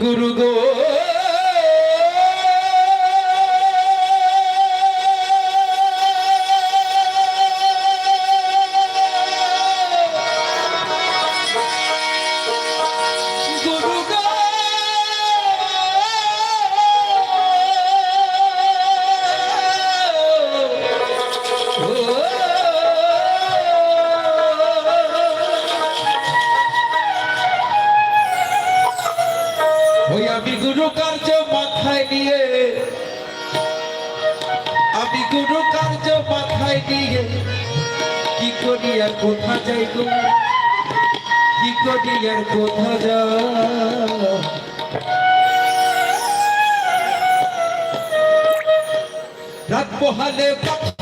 গুরু গো ওই আমি গুরু কার্য মাথায় নিয়ে, আমি গুরু কার্য মাথায় নিয়ে, কি করি আর কোথা যাই গো? কি করি আর কোথা যাই? রাত পোহালে পাখি